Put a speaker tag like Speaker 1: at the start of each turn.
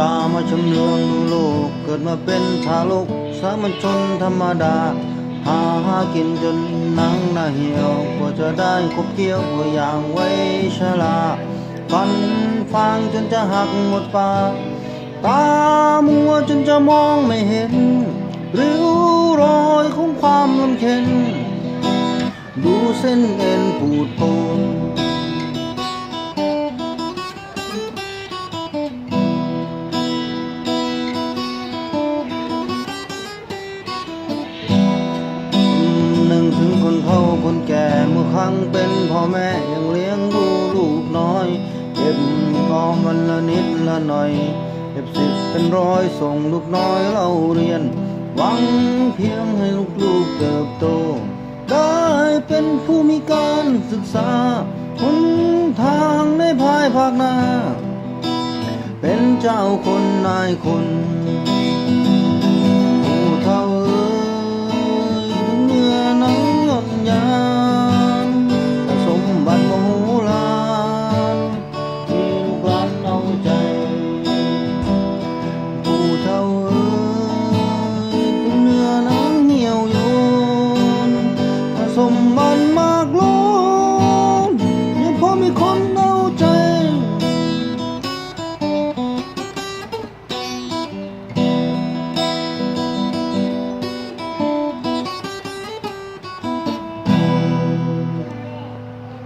Speaker 1: ตามาชำเนืองดูโลก เกิดมาเป็นทารกสามัญชนธรรมดาหาหากินจนหนังหน้าเหี่ยวกว่าจะได้คบเกี่ยวตัวอย่างไว้ชราฟันฟางจนจะหักหมดปาตามัวจนจะมองไม่เห็นริ้วรอยของความลำเค็นดูเส้นเอ็นปูดโปน ครั้งเป็นพ่อแม่ยังเลี้ยงดูลูกน้อย เก็บกองวันละนิดละหน่อย เก็บสิบเป็นร้อยส่งลูกน้อยเราเรียน หวังเพียงให้ลูกๆเติบโต ได้เป็นผู้มีการศึกษาหนทางในภายภาคหน้า เป็นเจ้าคนนายคน